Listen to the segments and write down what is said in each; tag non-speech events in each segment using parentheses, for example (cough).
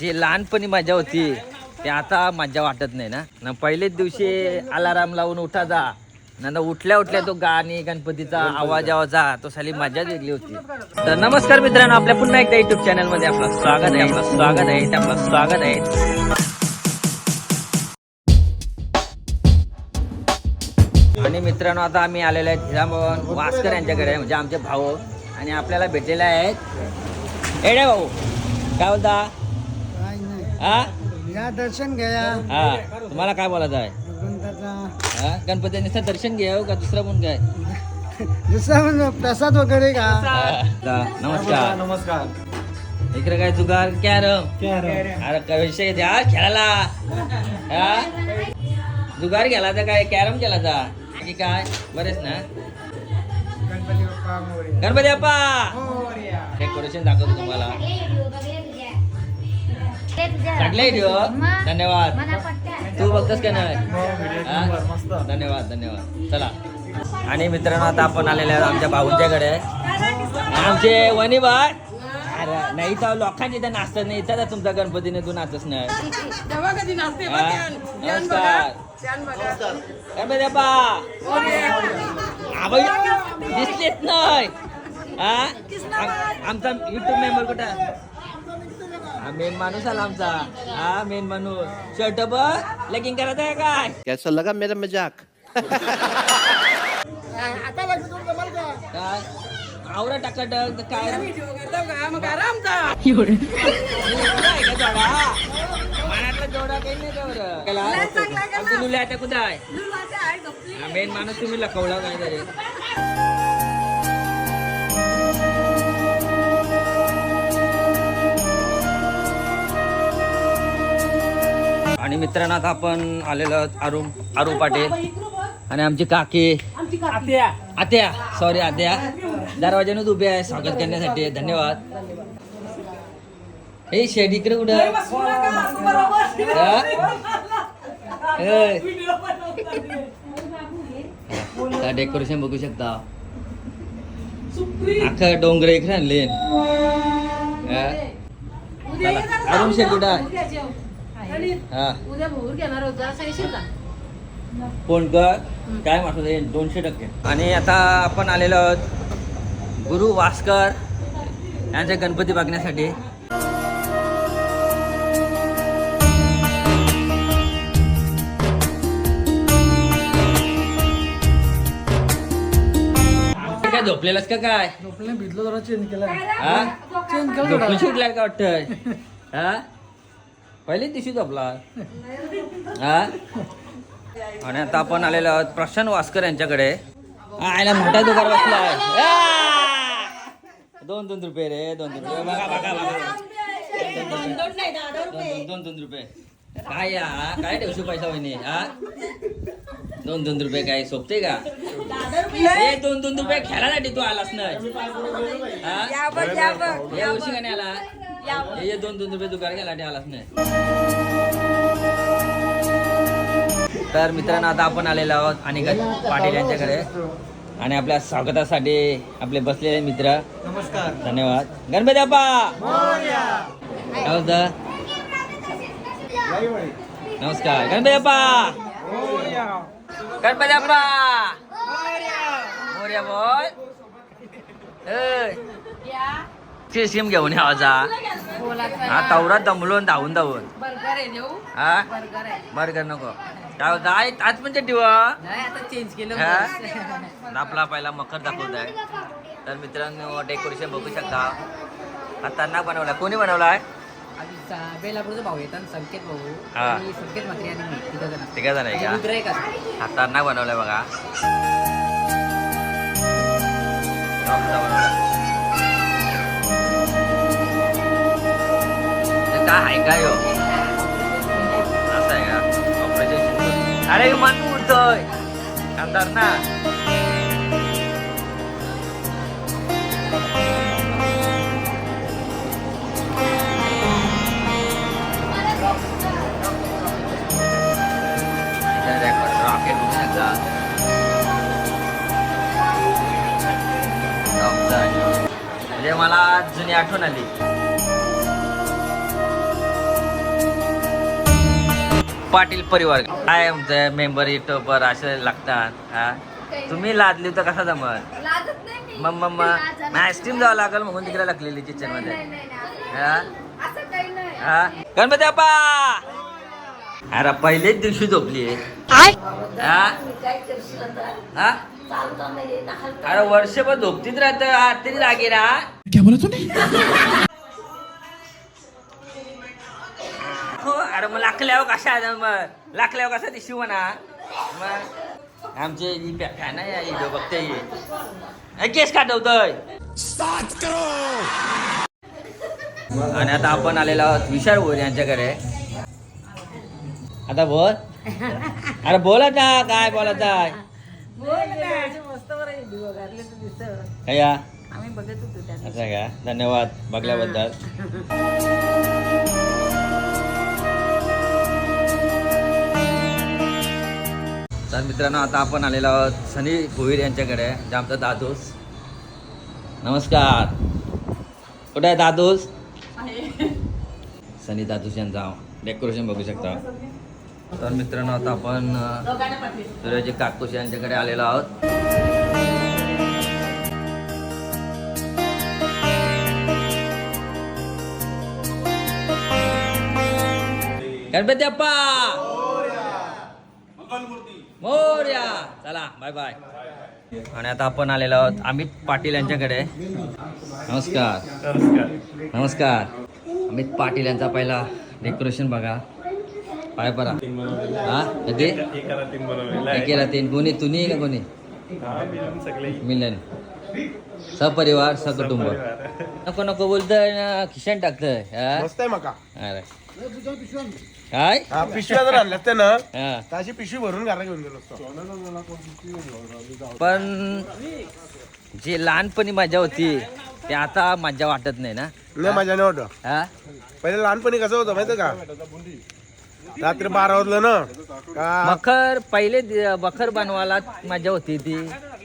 जे लहानपणी मजा होती ते आता मजा वाटत नाही ना. ना पहिलेच दिवशी अलाराम लावून उठा जा. नंतर उठल्या उठल्या तो गाणी गणपतीचा आवाज आवाजा तो साली मजा वेगळी होती. तर नमस्कार मित्रांनो आपल्या पुन्हा एकदा युट्यूब चॅनलमध्ये आपलं स्वागत आहे. आपलं स्वागत आहे. आपलं स्वागत आहे. आणि मित्रांनो आता आम्ही आलेलो आहे वास्कर यांच्याकडे म्हणजे आमचे भाऊ. आणि आपल्याला भेटलेले आहेत. एडे भाऊ काय बोलता? काय नाही. हा? या दर्शन घ्या. हा. तुम्हाला काय बोलायचं आहे? हा? गणपती नुसतं दर्शन घ्याव का? दुसरं पण काय? दुसरा म्हणजे प्रसाद वगैरे का हा. दा- नमस्कार. नमस्कार. इकडे काय जुगार? कॅरम अरे काय विषय द्या खेळायला. हा? जुगार गेला तर काय? कॅरम केला जा की काय? बरेच ना? गणपती मोरया. डेकोरेशन दाखवतो तुम्हाला. टाकले व्हिडिओ धन्यवाद. तू बघतोस का नाही? हा? धन्यवाद धन्यवाद. चला. आणि मित्रांनो आता आपण आलेले आहोत आमच्या भाऊंच्याकडे. आमचे वनी बाय अरे नाही तर लोकांनी इथं नाचत नाही. इथं तर तुमचा गणपतीने तू नाचच नाही? नमस्कार. हा दिसलेच नाही. हा? आम- आमचा युट्यूब मेंबर कुठं? हा मेन माणूस आला आमचा. हा मेन माणूस. शर्ट बघ लेकिन करत आहे काय कैसा लगा मेरा मजाक? काय आवरा टाका टाक काय? मनातला जोडा काही नाही आता कुठं आहे? मेन माणूस तुम्ही लखवला काय तरी. आणि मित्रांनो आता आपण आलेलो आहोत आरू आरू पाटील. आणि आमची काकी. आत्या. सॉरी आत्या. दरवाजानच उभे आहे. स्वागत करण्यासाठी धन्यवाद. हे शेड इकडे कुठं? हा? डेकोरेशन बघू शकता. अख्खं डोंगर इकडे आणले. अरुण शेड कुठं? आहे? हा. उद्या भोर घेणार होता. सांगशील का फोन कर? काय मागतो ते दोनशे टक्के. आणि आता आपण आलेलो आहोत गुरु वास्कर यांचे गणपती बघण्यासाठी. काय झोपलेलास का काय? झोपले भिजलो जरा चेंज केला हा? चेंज केलं थोडा. सुटलाय का वाटतंय? हा? पहिलीच दिवशी झोपला. हा? आणि आता आपण आलेलो आहोत प्रशांत वास्कर यांच्याकडे. आयला मोठा दुकान बसलाय. आ! दोन दोन रुपये रे दोन दोन रुपये. बघा बघा बघा. दोन दोन दोन दोन रुपये. काय या? काय ठेवशी पैसा वहिनी? हा? दोन दोन रुपये काय? सोपते का? ए दोन दोन रुपये खेळासाठी तू आलास नाही हा? या वर्षी का नाही आला. हे ये दोन दोन रुपये दुकान गेला आलाच नाही तर मित्रांनो आता आपण आलेलो आहोत आणि पाटील यांच्याकडे. आणि आपल्या स्वागतासाठी आपले बसलेले मित्र. नमस्कार. धन्यवाद. गणपती बाप्पा! नमस्कार. गणपती बाप्पा! गणपती बाप्पा! मोर्या. बोल. सिम घेऊन यावा जा. हा तवरा दमलोन धावून धावून. आहे हा? बर्गर आहे. बर्गर नको. काय आज पण आता चेंज केलं? आपला पहिला मकर दाखवत आहे. तर मित्रांनो डेकोरेशन बघू शकता. खतरनाक बनवलाय. कोणी बनवलाय? बेलापूरचा भाऊ येतात संकेत भाऊ. संकेत म्हात्रे आणि मी तिघं जण. आहे का? मित्र खतरनाक बनवलाय बघा. हे काय आहे काय हो असं आहे का ऑपरेशन अरे मन उडतोय खतरनाक रॉकेट बघू शकता म्हणजे मला जुनी आठवण आली पाटील परिवार. काय आमचं मेंबर युट्यूबर असे लागतात हा? तुम्ही लादली तर कसा जमत लाजत नाही मी. मग मग मग. आईस्क्रीम जावं लागेल म्हणून तिकडे लागलेली किचन नाही, मध्ये. नाही, नाही, नाही. हा? असं काही नाही. हा? गणपती बाप्पा! अरे पहिलेच दिवशी झोपली हा? हा? अरे वर्षभर झोपतीच राहत आज तरी जागे ना हो अरे मग लाकल्यावर कशा आहे मग लाकल्यावर कसा ती शिवना मग आमचे ही ही जो बघते ही. हे केस काढवतोय आणि आता आपण आलेलो आहोत विशाल भोर यांच्याकडे. आता बोल. अरे बोला ना काय बोलत काय या? आम्ही बघत होतो त्या असं का? धन्यवाद बघल्याबद्दल. तर मित्रांनो आता आपण आलेलो आहोत सनी भोईर यांच्याकडे जे आमचा दादूस. नमस्कार. कुठे आहे दादूस? सनी दादूस यांचा डेकोरेशन बघू शकता. तर मित्रांनो आता आपण सूर्याजी काकूस यांच्याकडे आलेलो आहोत. गणपती अप्पा! मोर्या. चला बाय बाय आणि आता आपण आलेलो आहोत अमित पाटील यांच्याकडे. नमस्कार. नमस्कार. अमित पाटील यांचा पहिला डेकोरेशन बघा. पाय परा. हा? कधी एकेला तीन कोणी? तुम्ही का कोणी? मिलन. सपरिवार सकुटुंब. नको नको बोलतोय ना. खिशान टाकतंय. अरे. काय? हा पिशव्या जर आणल्या असत्या ना हा. तर अशी पिशवी भरून घरा घेऊन गेलो असतो. पण जी लहानपणी मजा होती ते आता मजा वाटत नाही ना? नाही मजा नाही वाटत. हा? पहिले लहानपणी कसं होतं माहितीये का? रात्री बारा वाजलं ना का मखर पहिले दि- मखर बनवायला मजा होती ती.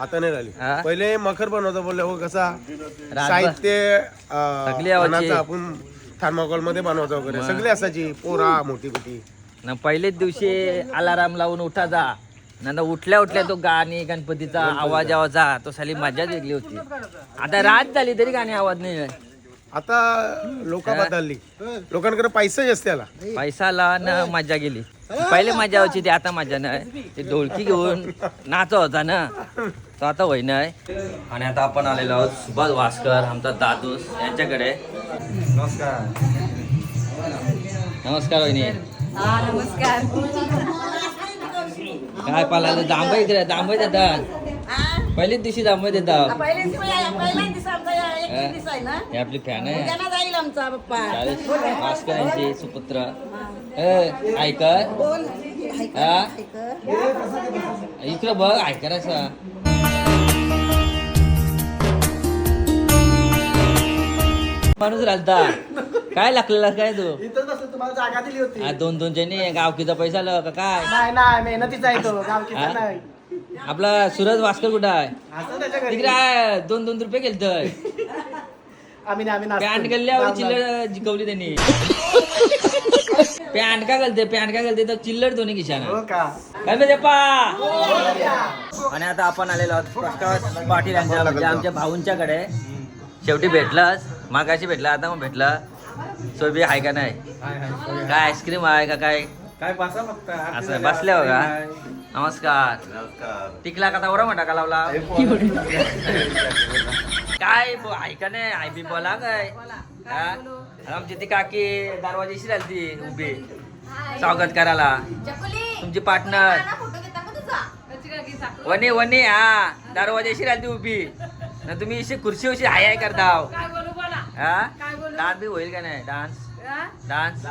आता नाही झाली हा? पहिले मखर बनवतो बोलले हो कसा? रातभर. साहित्य सगळी. बनायचं आपण थर्माकोलमध्ये बनवतो वगैरे. सगळी असायची. पोरा मोठी मोठी न पहिलेच दिवशी अलाराम लावून उठा जा. नंतर उठल्या उठल्या तो गाणी गणपतीचा आवाज आवाजा तो साली मजाच वेगळी होती. आता रात झाली तरी गाणी आवाज नाही. आता लोक बदलली. लोकांकडे पैसा जास्त आला पैसा आला न मजा गेली. पहिले मजा होती ती आता मजा नाही. ते ढोलकी घेऊन नाच होता ना. तो आता होई नाही आणि आता आपण आलेलो आहोत सुभाष वास्कर आमचा दादूस यांच्याकडे. नमस्कार. नमस्कार वहिनी. हा नमस्कार. काय पाला जांभई इकडे जांभई देतात पहिल्याच दिवशी जांभई देतात हा. आहे आपली फॅन आहे. उद्याना जाईल आमचा पप्पा. चाळीस वास्कर यांची सुपुत्र. ऐकर हा? इकडं बघ ऐकरायचा माणूस राहता काय लागलेला काय तू? इथं तुम्हाला जागा दिली होती. आ, दोन दोन जणी गावकीचा पैसा आला का काय? नाही नाही मेहनतीचा आहे तो गावकीचा हा? नाही. आपला सूरज वास्कर कुठं आहे? असं त्याच्या घरी. तिकडे आहे दोन दोन रुपये आम्ही नाही, आम्ही नाचतो. पॅन्ट गल्ल्यावर. चिल्लर जिकवली त्यांनी. पॅन्ट का घालते पॅन्ट का घालते तर चिल्लर दोन्ही किशाना हो का? बाप्पा आणि आता आपण आलेलो आहोत प्रकाश पाटील यांच्या म्हणजे आमच्या भाऊंच्याकडे. शेवटी भेटलाच मागाशी भेटला आता मग भेटला? सोबी आहे का नाही? काय आईस्क्रीम आहे का काय? काय बसा फक्त असं बसले हो का नमस्कार. टिकला का तेवढा मोठा का लावला? काय बो- आहे का नाही आई बी बोला काय? हा? आमची ती काकी दरवाजेशी राहिली ती उभी स्वागत करायला. तुमची पार्टनर फोटो घेता का तुझा? वनी वनी हा. दरवाजाशी राहिली उभी. ना तुम्ही इशी खुर्शी उशी हाय हाय करताव हा? डान्स बी होईल का नाही? डान्स? हा? डान्स?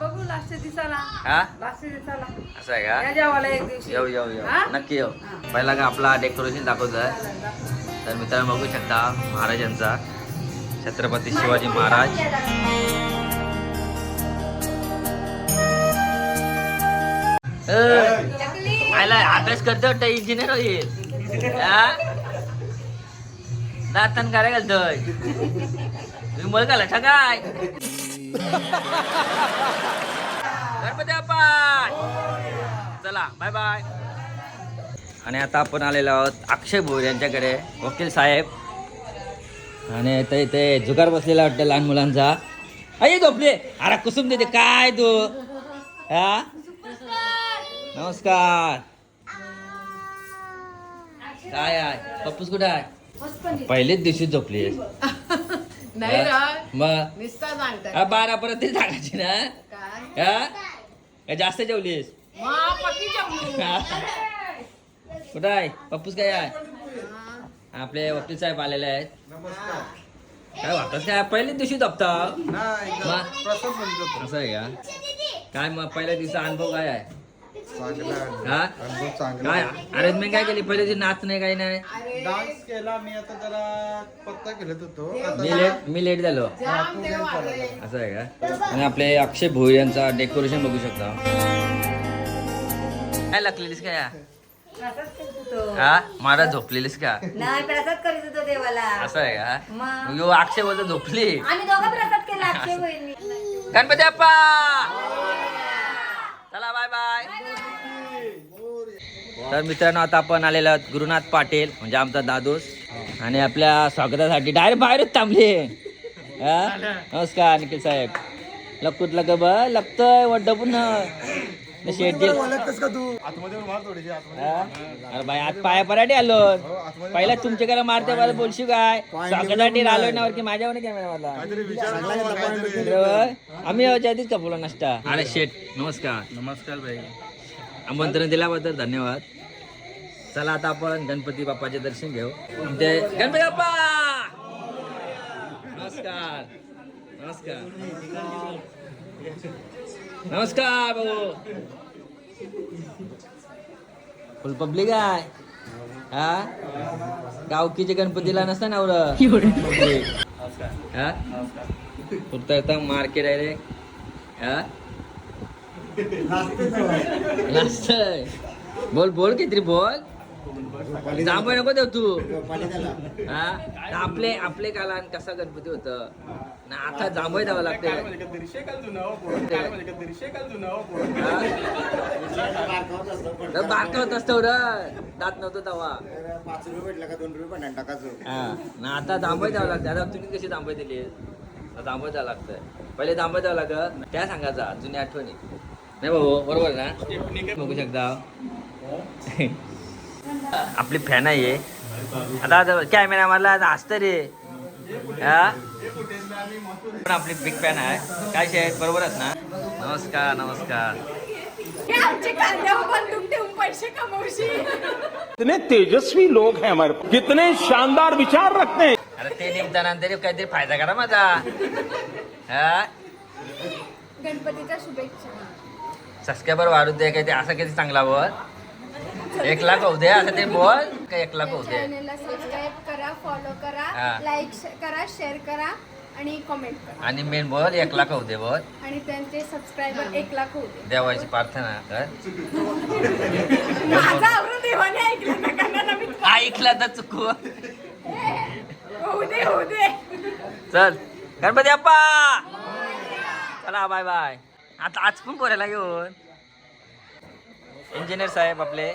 बघू लास्ट दिसाला हा? लास्ट दिसाला असं आहे का? या जेवायला एक दिवशी. येऊ येऊ येऊ. हा? नक्की येऊ. पहिला का आपला डेकोरेशन दाखवतोय. तर मित्रांनो बघू शकता महाराजांचा छत्रपती शिवाजी महाराज. ए, आयला अभ्यास करतो वाटतं इंजिनियर होईल हा? दातान काय घालतोय. विमल घालायचा काय गणपती बाप्पा. चला बाय बाय आणि आता आपण आलेलो आहोत अक्षय भोर यांच्याकडे वकील साहेब. आणि इथे इथे जुगार बसलेला वाटतं लहान मुलांचा. अय झोपले. अरे कुसुम देते काय तू? हा? नमस्कार. काय आहे? पप्पूस कुठे आहे? पहिलेच दिवशी झोपली नाही मग? निस्ता हा, बारा पर्यंत सांगायची ना? काय? हा? जास्त जेवलीस? मा पकी जेवली. कुठं आहे? पप्पूस काय आहे? आपले वकील साहेब आलेले आहेत. काय वाटत काय पहिल्याच दिवशी मग? असं आहे का? काय मग पहिल्या दिवसा अनुभव काय आहे? हा? काय? अरेंजमेंट काय केली? पहिल्या दिवशी नाच नाही काही नाही. डान्स केला मी आता जरा पत्ता खेळत होतो. मी लेट मी लेट झालो. असं आहे का? आणि आपले अक्षय भोईर यांचा डेकोरेशन बघू शकता. काय लागलेलीस काय? हा? मला झोपलेलीस का? नाही प्रसाद करीत होतो देवाला. असं आहे का? ह्यो अक्षय बोलतो झोपली. आम्ही दोघं प्रसाद केला अक्षय गणपती अप्पा! चला बाय बाय तर मित्रांनो आता आपण आलेलो आहोत गुरुनाथ पाटील म्हणजे आमचा दादूस. आणि आपल्या स्वागतासाठी डायरेक्ट बाहेरच थांबले. नमस्कार निखिल साहेब. लकूत लग ब लपतोय वड्ड पुन्हा. शेट आतमध्ये मार थोडीशी आतमध्ये अरे बाई आज पाया पराठे आलो. पहिला तुमच्याकडे मारते मला बोलशी काय? स्वागतासाठी आलो ना की माझ्यावर कॅमेरा मला? आम्ही याच्या आधीच कपला नसता अरे शेठ नमस्कार. नमस्कार भाई. आमंत्रण दिल्याबद्दल धन्यवाद. चला आता आपण गणपती बाप्पाचे दर्शन घेऊ. आमचे गणपती बाप्पा! नमस्कार. नमस्कार. नमस्कार भाऊ. फुल पब्लिक आहे. हा? गावकीचे गणपतीला नसता ना हा? कुठं येतं मार्केट आहे रे. हा? बोल बोल किती बोल. जांभळ नको देऊ तू. हा? आपले आपले कालान कसा गणपती होत? ना आता जांभळ द्यावं लागते बारका होत असतो र दात नव्हतं तेव्हा पाच रुपये भेटला का दोन रुपये पण टाकायचं. हा. ना आता जांभळ द्यावं लागतं आता तुम्ही कशी जांभळ दिली? जांभळ द्यावं लागतं पहिले जांभळ द्यावं लागत. त्या सांगायचा जुन्या आठवणी. नाही भाऊ बरोबर ना? बघू शकता. आपली फॅन आहे आता कॅमेरा मला हसत रे. हा? पण आपली बिग फॅन आहे. काय शेत बरोबरच ना? नमस्कार नमस्कार. हे पैसे कितने तेजस्वी लोग हैं हमारे कितने शानदार विचार रखते हैं। अरे ते निघतानंतर काहीतरी फायदा करा माझा. हा? गणपतीच्या शुभेच्छा. सबस्क्रायबर वाढू दे ते असं किती चांगला बोल. एक लाख होऊ दे असं ते बोल. का एक लाख होऊ दे? चॅनलला सबस्क्राईब करा फॉलो हा. करा लाईक करा शेअर करा आणि कमेंट करा. आणि मेन बोल एक लाख होऊ दे बोल. आणि त्यांचे सबस्क्रायबर एक लाख होऊ दे. देवाची प्रार्थना कर. माझं आवरून देवाने ऐकलं ना कारण मी (laughs) ऐकला तर चुकू. (laughs) होऊ दे होऊ दे. चल गणपती अप्पा. चला बाय बाय आता आज पण कोऱ्याला घेऊन? इंजिनियर साहेब आपले.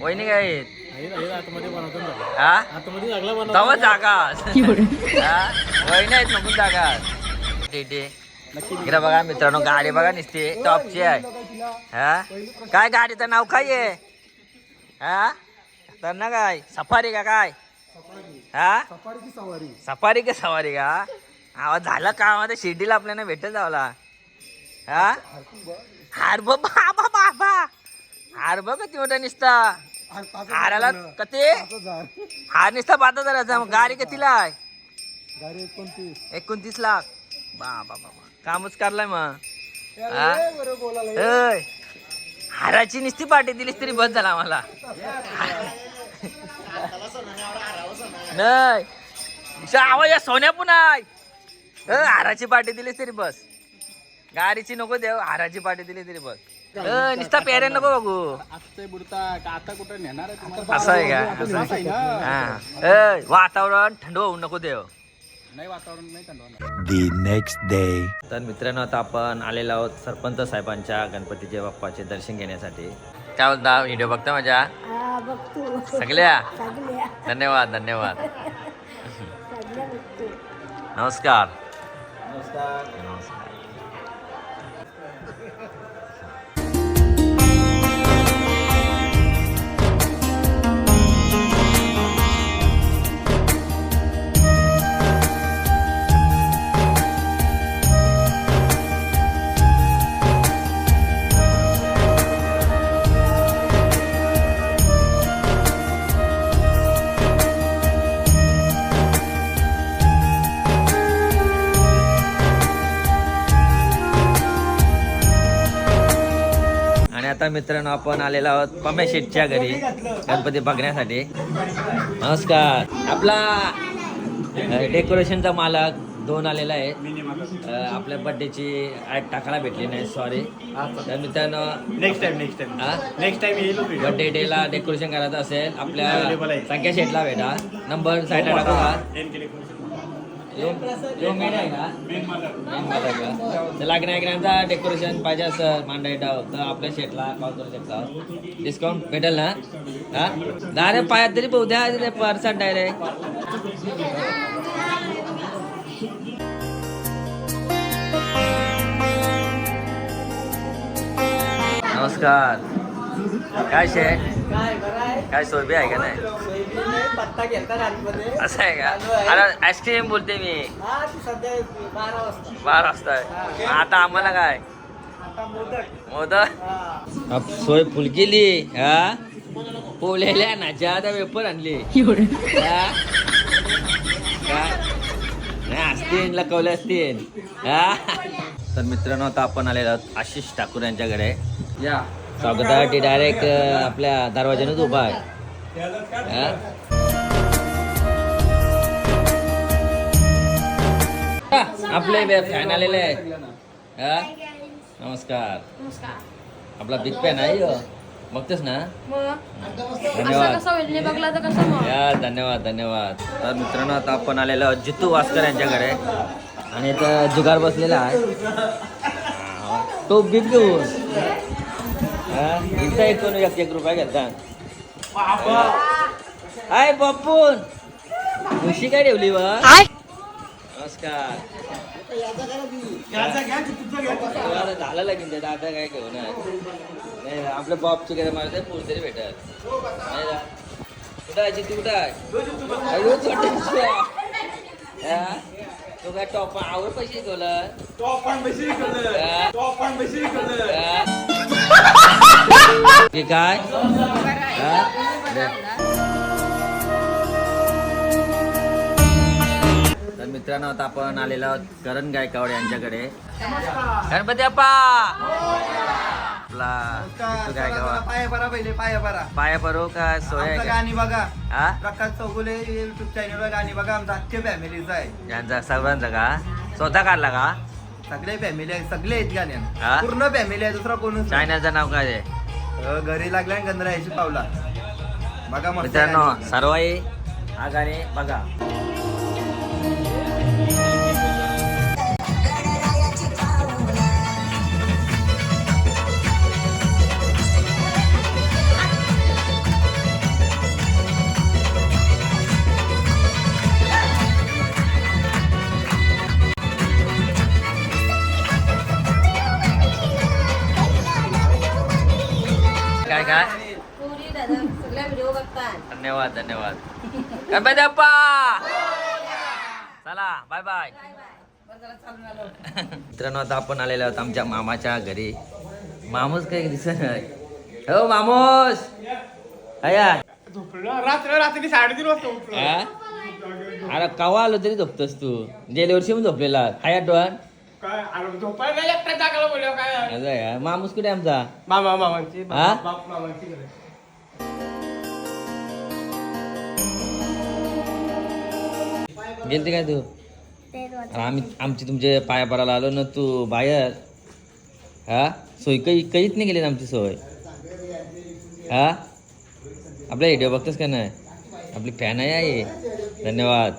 वहिनी काय आहेत? हा? तवा जागा (laughs) हा? वहिनी आहेत नको जागा इकडे बघा मित्रांनो गाडी बघा निसते. टॉपची आहे. हा? काय गाडीचं नाव काय आहे? हा? तर ना काय? सफारी का काय? हा? सफारी का सवारी का? आवाज झाला का? आवाज शिर्डीला आपल्याला भेटत जावला. हा? हार बाबा बाबा हार बघ मोठा निसता. हाराला कते? हार निसता हजाराचा मग गाडी कितीला आहे? एकोणतीस. लाख. बाबा बाबा कामच करलाय मग. हाराची निस्ती पाठी दिलीस तरी बस झाला आम्हाला. नाही. आवाज या सोन्या पण आहे. हाराची पाठी दिलीस तरी बस. गाडीची नको देव हाराची पाठी दिली तरी अ, नुसता पेरे नको बघू. आता बुडता आता कुठं नेणार आहे तुम्हाला? असं आहे का? असं आहे. हा. ए, वातावरण थंड होऊ नको देव. नाही वातावरण नाही थंड तर मित्रांनो आता आपण आलेलो आहोत सरपंच साहेबांच्या गणपतीचे बाप्पाचे दर्शन घेण्यासाठी. काय बोलता? व्हिडिओ बघता माझ्या हा बघतो. सगळ्या? धन्यवाद धन्यवाद. बघतो. नमस्कार. नमस्कार. आता मित्रांनो आपण आलेलो आहोत पम्या शेठच्या घरी. गणपती बघण्यासाठी. नमस्कार. आपला डेकोरेशनचा मालक दोन आलेला आहे. आपल्या बर्थडेची ॲड टाकायला भेटली नाही सॉरी तर मित्रांनो next time next time next time येईल बर्थडे डेला डेकोरेशन करायचं असेल आपल्या संख्या शेटला भेटा. नंबर साईडला टाकू का यो- यो मेन आहे का मेन मालक का तर लग्न ऐकण्याचा डेकोरेशन पाहिजे असं मांडा तर आपल्या शेटला कॉल करू शकता. डिस्काउंट भेटेल ना? हा? दारे पायात तरी पाहू द्या पर्सन डायरेक्ट नमस्कार. काय शेठ काय सोयबी आहे का नाही? पत्ता घेता रात्रीमध्ये. असं आहे का? अरे आईस्क्रीम बोलते मी. हा ती सध्या बारा वाजता. बारा वाजता आहे. आता आम्हाला काय? आता मोदक. मोदक? अब सोय फुल केली हा? पोलेल्या ना ज्यादा वेपर आणली. हा? काय? नाही असतील लकवले असतील. हा? तर मित्रांनो आता आपण आलेलो आहोत आशिष ठाकूर यांच्याकडे. या. स्वागतासाठी डायरेक्ट आपल्या दरवाज्यानंच उभा आहे. आपले फॅन आलेले आहेत हा? नमस्कार. नमस्कार. आपला बिग फॅन आहे. बघतेस ना? धन्यवाद. धन्यवाद धन्यवाद. तर मित्रांनो आता आपण आलेलो जितू वास्कर यांच्याकडे. आणि इथं जुगार बसलेला आहे. तो बिग घेऊन हा, इथं एक कोणी एक एक रुपया घेता हाय बापून. खुशी काय ठेवली व नमस्कार. आता झालं लगीन ते दादा काय घेऊन. नाही आपल्या बॉबची काय मला पूर तरी भेटत नाही ना. कुठं आहे जितू कुठं आहे? तो काय टॉप आवर पैसे शिकवलं हा? की काय? हा? दे. तर मित्रांनो आता आपण आलेलो आहोत करण गायकवाड यांच्याकडे. गणपती अप्पा! आपला जितू गायकवाड. पाया बरा पहिले पाया बरा पाया परो का? सोया आमचं? गाणी बघा. हा? प्रकाश चौगुले युट्यूब चॅनलवर गाणी बघा. आमचा अख्खे फॅमिलीचा आहे. यांचा सर्वांचा का? स्वतः काढला का? सगळे फॅमिली आहे. सगळे आहेत हा? गाण्यात पूर्ण फॅमिली आहे. दुसरा कोणच नाही. चॅनलचं नाव काय आहे? अं, घरी लागल्या गंधरा यायची पावला. बघा मस्त मित्रांनो गाणी. सर्वही हा गाणे बघा काय काय पुरी दादा सगळ्या व्हिडिओ बघतात धन्यवाद धन्यवाद. गणपती अप्पा चला बाय बाय मित्रांनो आता आपण आलेलो आहोत आमच्या मामाच्या घरी. मामूस काही दिसत नाही. हो मामूस! अया रात्र रात्री साडेतीन वाजता उठलो? अरे कवा आलो तरी झोपतोस तू? गेल्या वर्षी पण झोपलेला. हाय आठवण? झोपायला? मामूस कुठे आमचा? मामा मामांची हा? मामांची गेलते काय तू? अरे आम्ही आमची तुमचे पाया पडायला आलो ना तू बाहेर. हा? सोय काही काहीच नाही गेली ना आमची सोय? हा? आपला व्हिडिओ बघतोस का नाही? आपली फॅन आहे धन्यवाद.